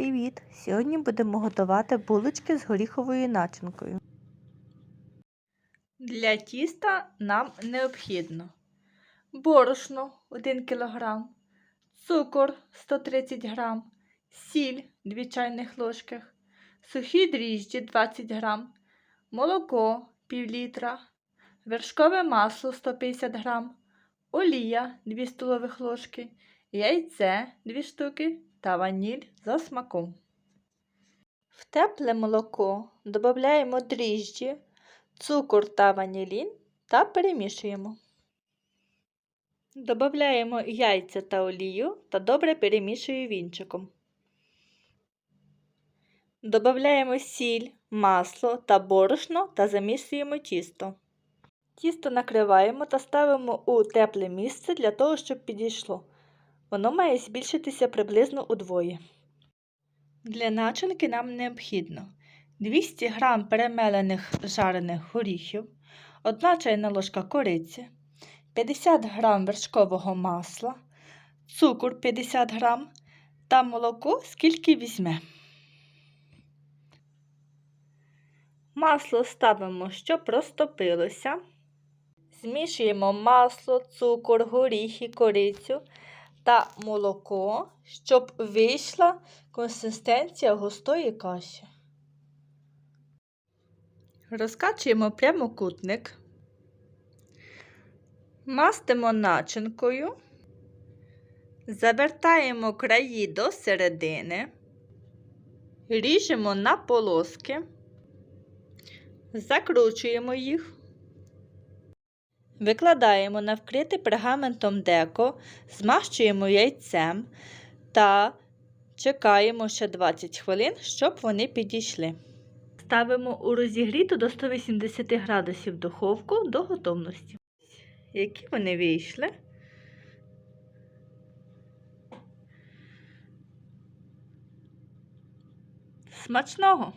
Привіт! Сьогодні будемо готувати булочки з горіховою начинкою. Для тіста нам необхідно борошно 1 кг, цукор 130 г, сіль 2 чайних ложки, сухі дріжджі 20 г, молоко пів літра, вершкове масло 150 г, олія 2 столових ложки, яйце 2 штуки та ваніль за смаком. В тепле молоко додаємо дріжджі, цукор та ванілін та перемішуємо. Додаємо яйця та олію та добре перемішую вінчиком. Додаємо сіль, масло та борошно та замішуємо тісто. Тісто накриваємо та ставимо у тепле місце для того, щоб підійшло. Воно має збільшитися приблизно удвоє. Для начинки нам необхідно 200 г перемелених жарених горіхів, 1 чайна ложка кориці, 50 г вершкового масла, цукор 50 г та молоко скільки візьме. Масло ставимо, щоб розтопилося. Змішуємо масло, цукор, горіхи, корицю та молоко, щоб вийшла консистенція густої каші. Розкачуємо прямокутник, мастимо начинкою, завертаємо краї до середини, ріжемо на полоски, закручуємо їх. Викладаємо на вкритий пергаментом деко, змащуємо яйцем та чекаємо ще 20 хвилин, щоб вони підійшли. Ставимо у розігріту до 180 градусів духовку до готовності. Які вони вийшли? Смачного!